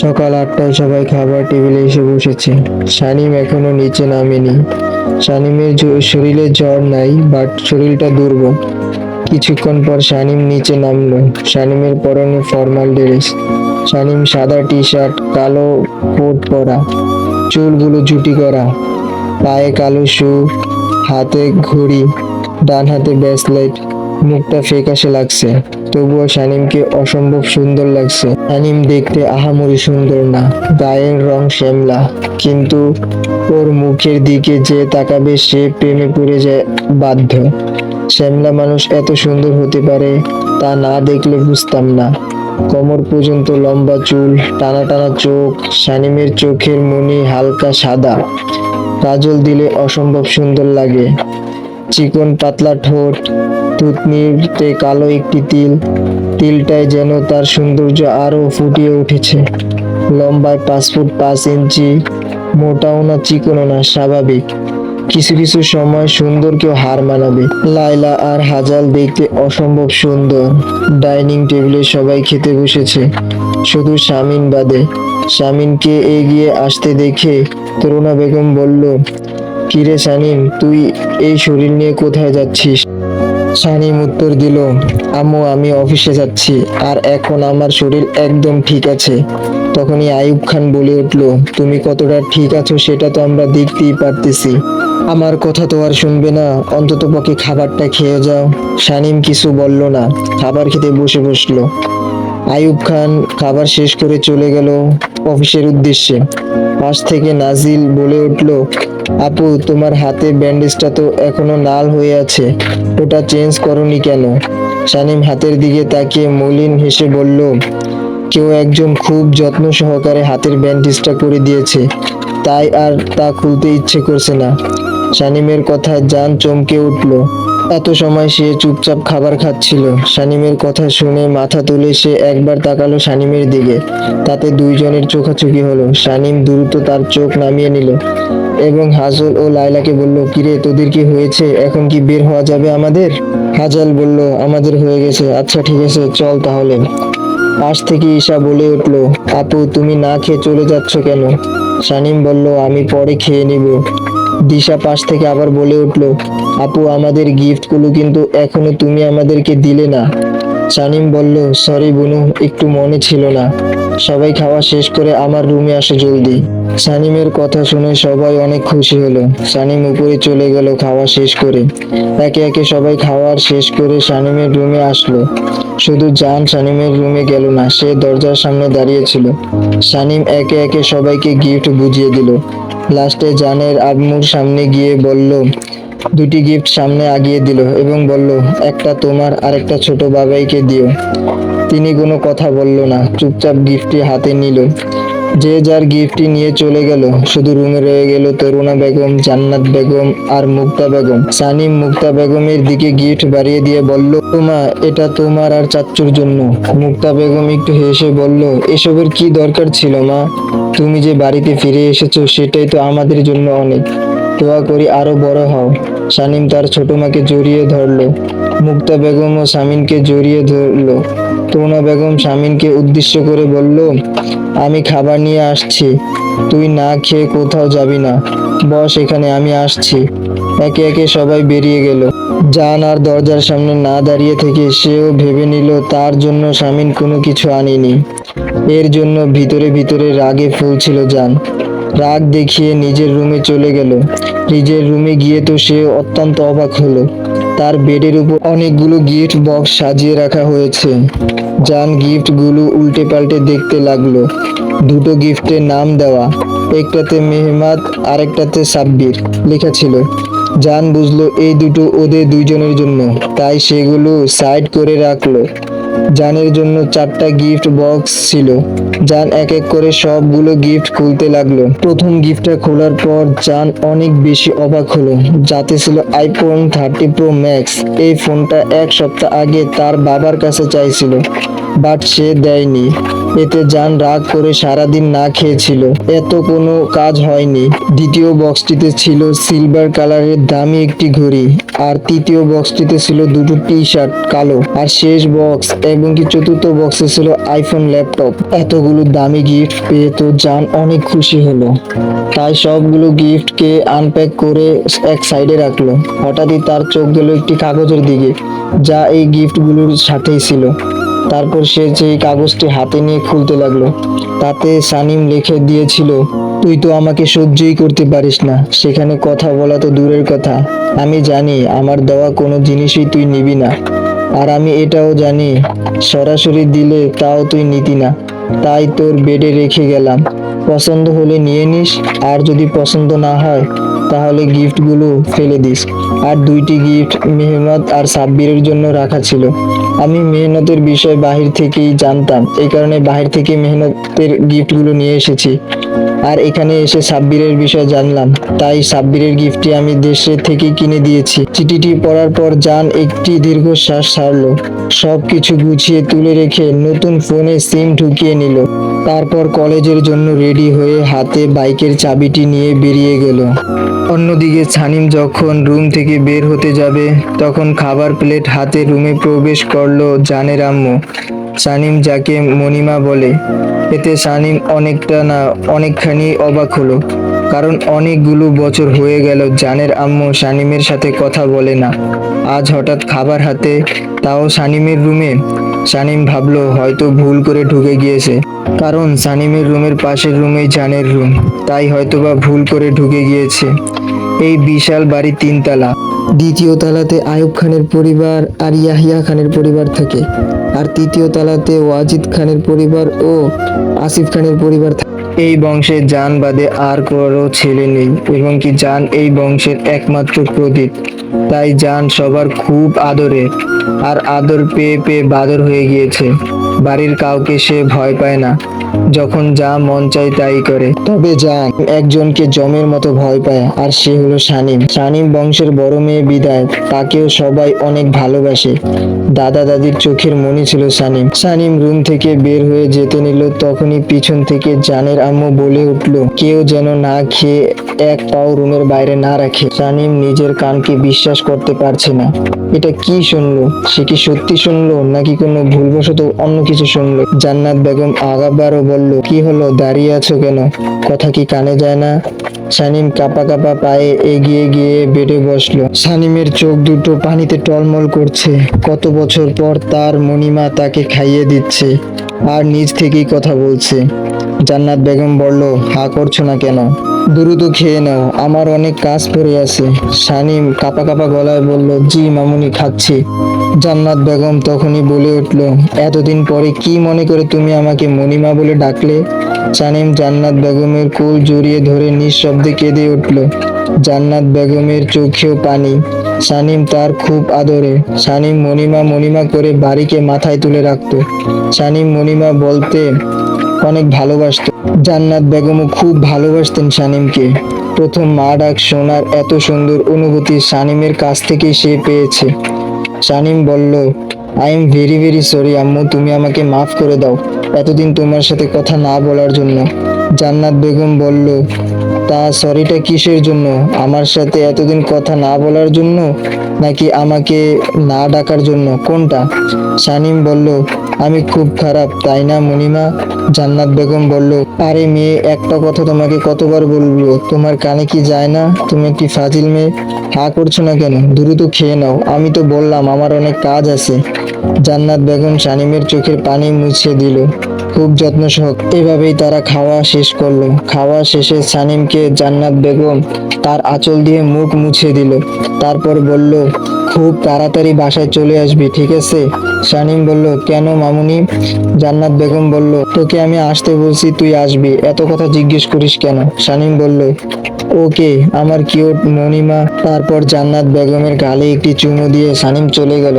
সকাল আটটায় সবাই খাবার টেবিলে এসে বসেছে। শানিম এখনও নিচে নামেনি। শানিমের শরীরে জ্বর নাই বাট শরীরটা দুর্বল। কিছুক্ষণ পর শানিম নিচে নামলো। শানিমের পরনে ফর্মাল ড্রেস শানিম সাদা টি শার্ট কালো কোট পরা। চুলগুলো জুটি করা। পায়ে কালো শু, হাতে ঘড়ি, ডান হাতে ব্রেসলেট মুখটা ফেকাশে লাগছে। তবুও শানিমকে অসম্ভব সুন্দর লাগছে। শানিম দেখতে আহামরি সুন্দর না, গায়ের রং শ্যামলা। কিন্তু ওর মুখের দিকে যে তাকাবে সে প্রেমে পড়ে যায় বাধ্য। শ্যামলা মানুষ এত সুন্দর হতে পারে তা না দেখলে বুঝতাম না। কোমর পর্যন্ত লম্বা চুল, টানা টানা চোখ, শানিমের চোখের মনি হালকা সাদা। কাজল দিলে অসম্ভব সুন্দর লাগে। চিকন পাতলা ঠোঁট থুতনিতে কালো একটি তিল। তিলটায় যেন তার সৌন্দর্য আরও ফুটিয়ে উঠেছে। লম্বায় পাঁচ ফুট পাঁচ ইঞ্চি, মোটাও না চিকনও না, স্বাভাবিক। কিছু কিছু সময় সুন্দরকেও হার মানাবে। লাইলা আর হাজাল দেখতে অসম্ভব সুন্দর। ডাইনিং টেবিলে সবাই খেতে বসেছে। শুধু শামিন বাদে। শামিনকে এগিয়ে আসতে দেখে তরুণা বেগম বলল, কিরে শানিম তুই এই শরীর নিয়ে কোথায় যাচ্ছিস? শানিম উত্তর দিল, আম্মু, আমি অফিসে যাচ্ছি, আর এখন আমার শরীর একদম ঠিক আছে। তখনই আইয়ুব খান বলে উঠল, তুমি কতটা ঠিক আছো সেটা তো আমরা দেখতেই পারতেছি। আমার কথা তো আর শুনবে না, অন্তত পক্ষে খাবারটা খেয়ে যাও। শানিম কিছু বলল না, খাবার খেতে বসে বসল। আইয়ুব খান খাবার শেষ করে চলে গেল অফিসের উদ্দেশ্যে। পাশ থেকে নাজিল বলে উঠল আপু, তোমার হাতে ব্যান্ডেজটা তো এখনও লাল হয়ে আছে। ওটা চেঞ্জ করনি কেন? শানিম হাতের দিকে তাকিয়ে মলিন হেসে বলল, কেউ একজন খুব যত্ন সহকারে হাতের ব্যান্ডেজটা করে দিয়েছে। তাই আর তা খুলতে ইচ্ছে করছে না। শানিমের কথায় জান চমকে উঠল। এত সময় সে চুপচাপ খাবার খাচ্ছিল। শানিমের কথা শুনে মাথা তুলে সে একবার তাকালো শানিমের দিকে। তাতে দুইজনের চোখাচুকি হলো। শানিম দ্রুত তার চোখ নামিয়ে নিল। এবং হাজল ও লাইলাকে বলল, কিরে, তোদের কি হয়েছে? এখন কি বের হওয়া যাবে আমাদের? হাজাল বলল, আমাদের হয়ে গেছে। আচ্ছা ঠিক আছে, চল তাহলে। পাশ থেকে ঈশা বলে উঠল, আপু, তুমি না খেয়ে চলে যাচ্ছ কেন? শানিম বলল, আমি পরে খেয়ে নিব। দিশা পাশ থেকে আবার বলে উঠল, আপু, আমাদের গিফটগুলো কিন্তু এখনও তুমি আমাদেরকে দিলে না। শানিম বলল, সরি বুনু, একটু মনে ছিল না। সবাই খাওয়া শেষ করে আমার রুমে আসে জলদি। সানিমের কথা শুনে সবাই অনেক খুশি হলো। সানিম উপরে চলে গেল খাওয়া শেষ করে। একে একে সবাই খাওয়ার শেষ করে সানিমের রুমে আসলো। শুধু জান সানিমের রুমে গেল না, সে দরজার সামনে দাঁড়িয়েছিল সানিম একে একে সবাইকে গিফট বুঝিয়ে দিল। লাস্টে জানের আম্মুর সামনে গিয়ে বলল, দুটি গিফট সামনে আগিয়ে দিল এবং বলল, একটা তোমার আর একটা ছোট বাবাইকে দিও। তিনি কোনো কথা বলল না, চুপচাপ গিফটটি হাতে নিল। যে যার গিফটটি নিয়ে চলে গেল, শুধু রুমে রয়ে গেল তরুণা বেগম, জান্নাত বেগম আর মুক্তা বেগম। সানিম মুক্তা বেগমের দিকে গিফট বাড়িয়ে দিয়ে বলল তোমা এটা তোমার আর চাচ্চুর জন্য। মুক্তা বেগম একটু হেসে বলল, এসবের কি দরকার ছিল, মা? তুমি যে বাড়িতে ফিরে এসেছ, সেটাই তো আমাদের জন্য অনেক। দোয়া করি আরও বড় হও। সানিম তার ছোট মাকে জড়িয়ে ধরলো। মুক্তা বেগম ও শামিনকে জড়িয়ে ধরলো। তরুণা বেগম শামিনকে উদ্দেশ্য করে বলল, আমি খাবার নিয়ে আসছি। তুই না খেয়ে কোথাও যাবি না। বস, এখানে আমি আসছি। একে একে সবাই বেরিয়ে গেল। জান আর দরজার সামনে না দাঁড়িয়ে থেকে সেও ভেবে নিল, তার জন্য শামিন কোনো কিছু আনেনি। এর জন্য ভিতরে ভিতরে রাগে ফুলছিল জান। রাগ দেখিয়ে নিজের রুমে চলে গেল। নিজের রুমে গিয়ে তো সে অত্যন্ত অবাক হলো। তার বেডের উপর অনেকগুলো গিফট বক্স সাজিয়ে রাখা হয়েছে। জান গিফটগুলো উল্টে পাল্টে দেখতে লাগল। দুটো গিফটের নাম দেওয়া। একটাতে মেহমাদ আরেকটাতে সাব্বির লেখা ছিল। জান বুঝলো এই দুটো ওদের দুইজনের জন্য, তাই সেগুলো সাইড করে রাখল। জানের জন্য চারটা গিফট বক্স ছিল। জান এক এক করে সবগুলো গিফট খুলতে লাগল। প্রথম গিফটটা খোলার পর জান অনেক বেশি অবাক হলো। যাতে ছিল আইফোন থার্টি প্রো ম্যাক্স এই ফোনটা এক সপ্তাহ আগে তার বাবার কাছে চাইছিল বাট সে দেয়নি। এতে যান রাগ করে সারাদিন না খেয়েছিল। এত কোনো কাজ হয়নি। দ্বিতীয় বক্সটিতে ছিল সিলভার কালারের দামি একটি ঘড়ি, আর তৃতীয় বক্সটিতে ছিল দুটো টি শার্ট কালো, আর শেষ বক্স এবং কি চতুর্থ বক্সে ছিল আইফোন ল্যাপটপ। এতগুলো দামি গিফট পেয়ে তো জান অনেক খুশি হলো। তাই সবগুলো গিফটকে আনপ্যাক করে এক সাইডে রাখল। হঠাৎই তার চোখ গেল একটি কাগজের দিকে, যা এই গিফটগুলোর সাথেই ছিল। তারপর সে সেই কাগজটি হাতে নিয়ে খুলতে লাগল, তাতে সানিম লিখে দিয়েছিল, তুই তো আমাকে সহ্যই করতে পারিস না, সেখানে কথা বলা তো দূরের কথা। আমি জানি আমার দেওয়া কোনো জিনিসই তুই নিবি না, আর আমি এটাও জানি, সরাসরি দিলে তাও তুই নিতি না। তাই তোর বেডে রেখে গেলাম। পছন্দ হলে নিয়ে নিস, আর যদি পছন্দ না হয়, তাহলে গিফটগুলো ফেলে দিস। আর দুইটি গিফট মেহনত আর সাব্বিরের জন্য রাখা ছিল। আমি মেহনতের বিষয় বাহির থেকেই জানতাম। এই কারণে বাহির থেকে মেহনতের গিফটগুলো নিয়ে এসেছি। আর এখানে এসে সাব্বিরের বিষয় জানলাম। তাই সাব্বিরের গিফটটি আমি দেশে থেকে কিনে দিয়েছি। চিঠিটি পড়ার পর জান একটি দীর্ঘশ্বাস ছাড়লো। সব কিছু গুছিয়ে তুলে রেখে নতুন ফোনে সিম ঢুকিয়ে নিল। তারপর কলেজের জন্য রেডি হয়ে হাতে বাইকের চাবিটি নিয়ে বেরিয়ে গেল। অন্যদিকে ছানিম যখন রুম থেকে বের হতে যাবে, তখন খাবার প্লেট হাতে রুমে প্রবেশ করল জানের আম্মু। সানিম যাকে মনিমা বলে, এতে সানিম অনেকটা না, অনেকখানি অবাক হলো। কারণ অনেকগুলো বছর হয়ে গেল, জানের আম্মু সানিমের সাথে কথা বলে না। আজ হঠাৎ খাবার হাতে, তাও সানিমের রুমে। সানিম ভাবলো, হয়তো ভুল করে ঢুকে গিয়েছে। কারণ সানিমের রুমের পাশের রুমেই জানের রুম। তাই হয়তোবা ভুল করে ঢুকে গিয়েছে। এই বিশাল বাড়ি তিনতলা। দ্বিতীয় তলাতে আয়ুব খানের পরিবার আর ইয়াহিয়া খানের পরিবার থাকে। আর তৃতীয় তলাতে ওয়াজিদ খানের পরিবার ও আসিফ খানের পরিবার এই বংশে জান বাদে আর কারও ছেলে নেই এবং কি জান এই বংশের একমাত্র প্রদীপ। তাই জান সবার খুব আদরে, আর আদর পেয়ে পেয়ে বাদর হয়ে গিয়েছে। বাড়ির কাউকে সে ভয় পায় না। যখন যা মন চায় তাই করে। তবে জান, একজনকে জমের মতো ভয় পায়, আর সে হলো শানিম। শানিম বংশের বড় মেয়ে বিদায়, তাকেও সবাই অনেক ভালোবাসে। দাদা দাদির চোখের মনি ছিল শানিম। শানিম রুম থেকে বের হয়ে যেতে নিল, তখনই পিছন থেকে জানের আম্মু বলে উঠল, কেউ যেন না খেয়ে এক পাও রুমের বাইরে না রাখে। শানিম নিজের কানকে বিশ্বাস করতে পারছে না। এটা কি শুনলো? সে কি সত্যি শুনলো? নাকি কোনো ভুলবশত অন্য কিছু শুনলো? জান্নাত বেগম আগাবারও বলল, কি হলো? দাঁড়িয়ে আছো কেন? কথা কি কানে যায় না? সানিম কাপা কাপা পায়ে এগিয়ে গিয়ে বেডে বসল। সানিমের চোখ দুটো পানিতে টলমল করছে। কত বছর পর তার মণিমা তাকে খাইয়ে দিচ্ছে আর নিজ থেকেই কথা বলছে। জান্নাত বেগম বলল, হা করছ না কেন? দ্রুত খেয়ে নাও। আমার অনেক কাজ পড়ে আছে। সানিম কাপা কাপা গলায় বলল, জি, মামুনি, খাচ্ছি। জান্নাত বেগম তখনই বলে উঠল, এতদিন পরে কি মনে করে তুমি আমাকে মণিমা বলে ডাকলে? সানিম জান্নাত বেগমের কোল জড়িয়ে ধরে নিঃশব্দে কেঁদে উঠল। জান্নাত বেগমের চোখেও পানি। সানিম তার খুব আদরে। শানিম মণিমা মণিমা করে বাড়িকে মাথায় তুলে রাখতো। শানিম মণিমা বলতে অনেক ভালোবাসত। জান্নাত বেগমও খুব ভালোবাসতেন শানিমকে। প্রথম মা ডাক শোনার এত সুন্দর অনুভূতি শানিমের কাছ থেকেই সে পেয়েছে। শানিম বলল I am very very sorry আম্মু, তুমি আমাকে মাফ করে দাও। এতদিন তোমার সাথে কথা না বলার জন্য। জান্নাত বেগম বলল, তা সরিটা কিসের জন্য? আমার সাথে এতদিন কথা না বলার জন্য? নাকি আমাকে না ডাকার জন্য? কোনটা? শানিম বলল আমি খুব খারাপ, তাই না মণিমা? জান্নাত বেগম বলল, আরে মেয়ে, একটা কথা তোমাকে কতবার বলব, তোমার কানে কি যায় না? তুমি একটি ফাজিল মেয়ে। হা করছ না কেন? দ্রুত খেয়ে নাও। আমি তো বললাম, আমার অনেক কাজ আছে। জান্নাত বেগম শানিমের চোখের পানি মুছে দিল। খুব যত্ন সহ এভাবেই তারা খাওয়া শেষ করল। খাওয়া শেষে সানিমকে জান্নাত বেগম তার আঁচল দিয়ে মুখ মুছে দিল। তারপর বলল খুব তাড়াতাড়ি বাসায় চলে আসবি, ঠিক আছে? শানিম বলল, কেন মামুনি? জান্নাত বেগম বলল, তোকে আমি আসতে বলছি, তুই আসবি। এত কথা জিজ্ঞেস করিস কেন? শানিম বলল, ওকে, আমার কিউট মণিমা। তারপর জান্নাত বেগমের গালে একটি চুমু দিয়ে সানিম চলে গেল।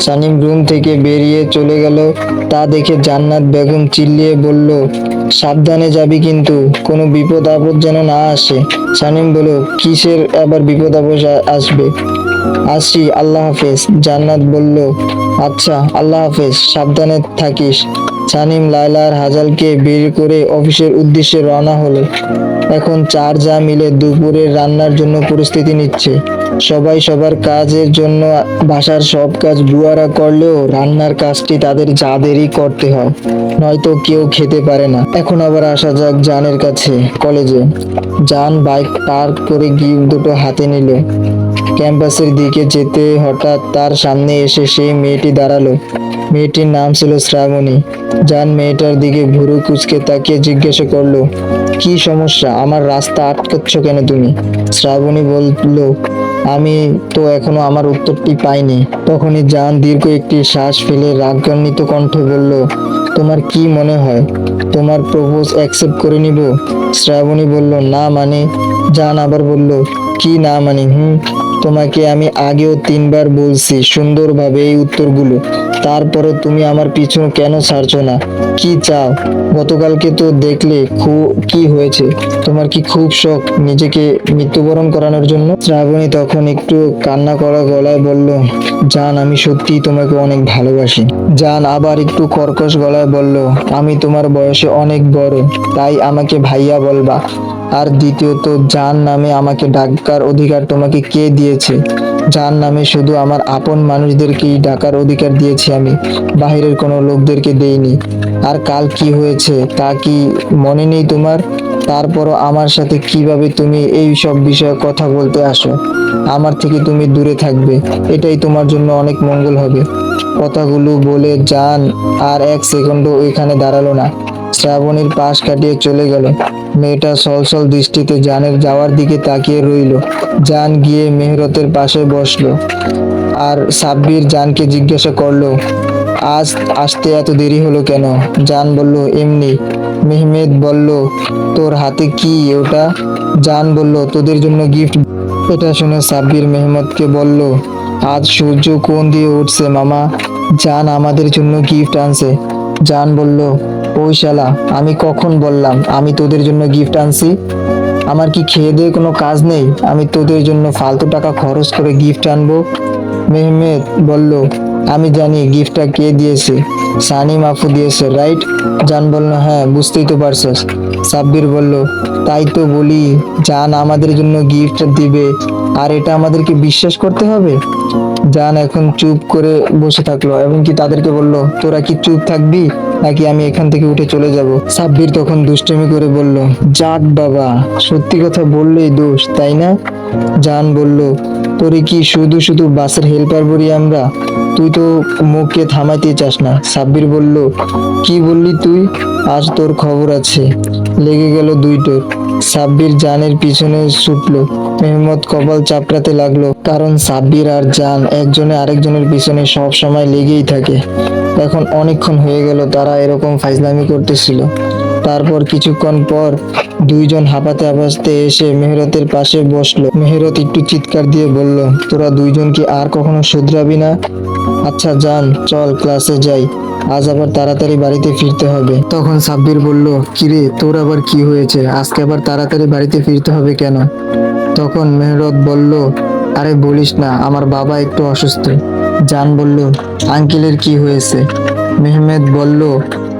সানিম রুম থেকে বেরিয়ে চলে গেল। তা দেখে জান্নাত বেগম চিল্লিয়ে বলল, সাবধানে যাবি কিন্তু, কোনো বিপদ আপদ যেন না আসে। সানিম বলল, কিসের আবার বিপদ আপদ আসবে? আসি, আল্লাহ হাফেজ। জান্নাত বলল আচ্ছা আল্লাহ হাফেজ, সাবধানে থাকিস। সানিম লাইলার হাজালকে বের করে অফিসের উদ্দেশ্যে রওনা হলো। এখন চার যা মিলে দুপুরের রান্নার জন্য পরিস্থিতি নিচ্ছে। সবাই সবার কাজের জন্য বাসার সব কাজ বুয়ারা করলেও রান্নার কাজটি তাদের যাদেরই করতে হয়। নয়তো কেউ খেতে পারে না। এখন আবার আসা যাক জানের কাছে, কলেজে। জান বাইক পার্ক করে গিফট দুটো হাতে নিল। ক্যাম্পাসের দিকে যেতে হঠাৎ তার সামনে এসে সেই মেয়েটি দাঁড়াল। মেয়েটির নাম ছিল শ্রাবণী। জান মেয়েটার দিকে ভুরু কুচকে তাকিয়ে জিজ্ঞাসা করল, কি সমস্যা? আমার রাস্তা আটকাচ্ছ কেন তুমি? শ্রাবণী বলল আমি তো এখনও আমার উত্তরটি পাইনি। তখনই জান দীর্ঘ একটি শ্বাস ফেলে রাগান্বিত কণ্ঠে বলল, তোমার কি মনে হয়? তোমার প্রপোজ অ্যাকসেপ্ট করে নিব? শ্রাবণী বলল, না মানে? জান আবার বলল, কি না মানে? হুম, তোমাকে আমি আগেও তিনবার বলছি সুন্দরভাবে এই উত্তরগুলো। তারপরে তুমি আমার পিছু কেন ছাড়ছো না? কি চাও? গতকালকে তো দেখলে খু- কি হয়েছে? তোমার কি খুব শখ নিজেকে মৃত্যুবরণ করানোর জন্য? শ্রাবণী তখন একটু কান্না করা গলায় বলল, জান, আমি সত্যি তোমাকে অনেক ভালোবাসি। জান আবার একটু কর্কশ গলায় বলল, আমি তোমার বয়সে অনেক বড়, তাই আমাকে ভাইয়া বলবা। আর দ্বিতীয়ত, জান নামে আমাকে ডাকার অধিকার তোমাকে কে দিয়েছে? যার নামে শুধু আমার আপন মানুষদেরকেই ডাকার অধিকার দিয়েছি আমি, বাহিরের কোনো লোকদেরকে দেইনি। আর কাল কি হয়েছে তা কি মনে নেই তোমার? তারপরও আমার সাথে কীভাবে তুমি এই সব বিষয়ে কথা বলতে আসো? আমার থেকে তুমি দূরে থাকবে, এটাই তোমার জন্য অনেক মঙ্গল হবে। কথাগুলো বলে যান আর এক সেকেন্ডও এখানে দাঁড়াল না। শ্রাবণীর পাশ কাটিয়ে চলে গেল। মেয়েটা সলসল দৃষ্টিতে জানের যাওয়ার দিকে তাকিয়ে রইল। জান গিয়ে মেহরতের পাশে বসল। আর সাব্বির জানকে জিজ্ঞাসা করল, আজ আসতে এত দেরি হলো কেন? জান বলল, এমনি। মেহমেদ বলল, তোর হাতে কি ওটা? জান বলল, তোদের জন্য গিফট। এটা শুনে সাব্বির মেহমদকে বলল, আজ সূর্য কোন দিয়ে উঠছে মামা? জান আমাদের জন্য গিফট আনছে। জান বলল ওই শালা আমি কখন বললাম, আমি তোদের জন্য গিফট আনছি? আমার কি খেয়ে দিয়ে কোনো কাজ নেই? আমি তোদের জন্য ফালতু টাকা খরচ করে গিফট আনব? মেহমেদ বলল, আমি জানি গিফটটা কে দিয়েছে। সানি মাফু দিয়েছে রাইট জান বলল হ্যাঁ বুঝতেই তো পারছস। সাব্বির বলল, তাই তো বলি, জান আমাদের জন্য গিফট দিবে, আর এটা আমাদেরকে বিশ্বাস করতে হবে? জান এখন চুপ করে বসে থাকল এবং কি তাদেরকে বলল, তোরা কি চুপ থাকবি নাকি আমি এখান থেকে উঠে চলে যাব? সাব্বির তখন দুষ্টমি করে বলল, যাক বাবা, সত্যি কথা বললেই দোষ, তাই না? জান বলল, তোরে কি শুধু শুধু বাসের হেল্পার বলি আমরা? তুই তো মুখকে থামাইতে চাস না। সাব্বির বলল, কি বললি তুই? আজ তোর খবর আছে। লেগে গেল দুইটোর। সাব্বির জানের পিছনে ছুটলো। মেহমদ কপাল চাপড়াতে লাগল, কারণ সাব্বির আর জান একজনে আরেকজনের পিছনে সব সময় লেগেই থাকে। এখন অনেকক্ষণ হয়ে গেল তারা এরকম ফাইজলামি করতেছিল। তারপর কিছুক্ষণ পর দুইজন হাঁপাতে হাঁপাতে এসে মেহরতের পাশে বসল। মেহরত একটু চিৎকার দিয়ে বলল, তোরা দুইজন কি আর কখনো শুধরাবি না আচ্ছা যান চল ক্লাসে যাই। আজ আবার তাড়াতাড়ি বাড়িতে ফিরতে হবে। তখন সাব্বির বলল, কিরে, তোর আবার কি হয়েছে? আজকে আবার তাড়াতাড়ি বাড়িতে ফিরতে হবে কেন? তখন মেহরত বলল, আরে বলিস না, আমার বাবা একটু অসুস্থ। জান বলল, আঙ্কেলের কি হয়েছে? মেহমেদ বলল,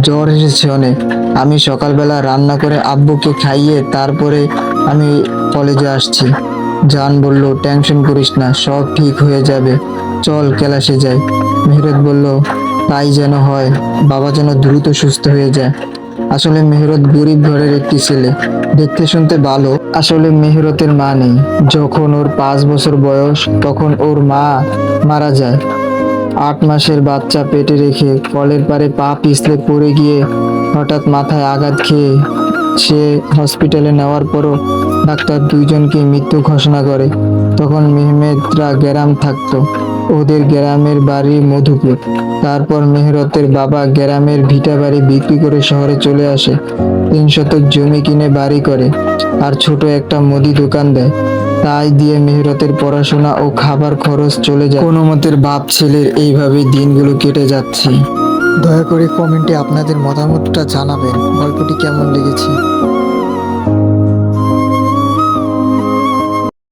জ্বর এসেছে অনেক। আমি সকালবেলা রান্না করে আব্বুকে খাইয়ে তারপরে আমি কলেজে আসছি। জান বলল, টেনশন করিস না, সব ঠিক হয়ে যাবে। চল ক্লাসে যাই। মেহরত বলল, তাই যেন হয়, বাবা যেন দ্রুত সুস্থ হয়ে যায়। আসলে মেহরত গরিব ঘরের একটি ছেলে। দেখতে শুনতে ভালো, আসলে মেহরতের মা নেই। যখন ওর পাঁচ বছর বয়স, তখন ওর মা মারা যায়। আট মাসের বাচ্চা পেটে রেখে কলের পারে পা পিছলে পড়ে গিয়ে হঠাৎ মাথায় আঘাত খেয়ে সে হসপিটালে নেওয়ার পরও ডাক্তার দুইজনকে মৃত্যু ঘোষণা করে। তখন মেহমেদরা গ্রাম থাকতো। ওদের গ্রামের বাড়ি মধুপুর। তারপর মেহরতের বাবা গ্রামের ভিটা বাড়ি বিক্রি করে শহরে চলে আসে। তিন শতক জমি কিনে বাড়ি করে আর ছোট একটা মুদি দোকান দেয়। তাই দিয়ে মেহরতের পড়াশোনা ও খাবার খরচ চলে যায়। কোনো মতের বাপ ছেলের এইভাবে দিনগুলো কেটে যাচ্ছে। দয়া করে কমেন্টে আপনাদের মতামতটা জানাবেন। গল্পটি কেমন লেগেছে?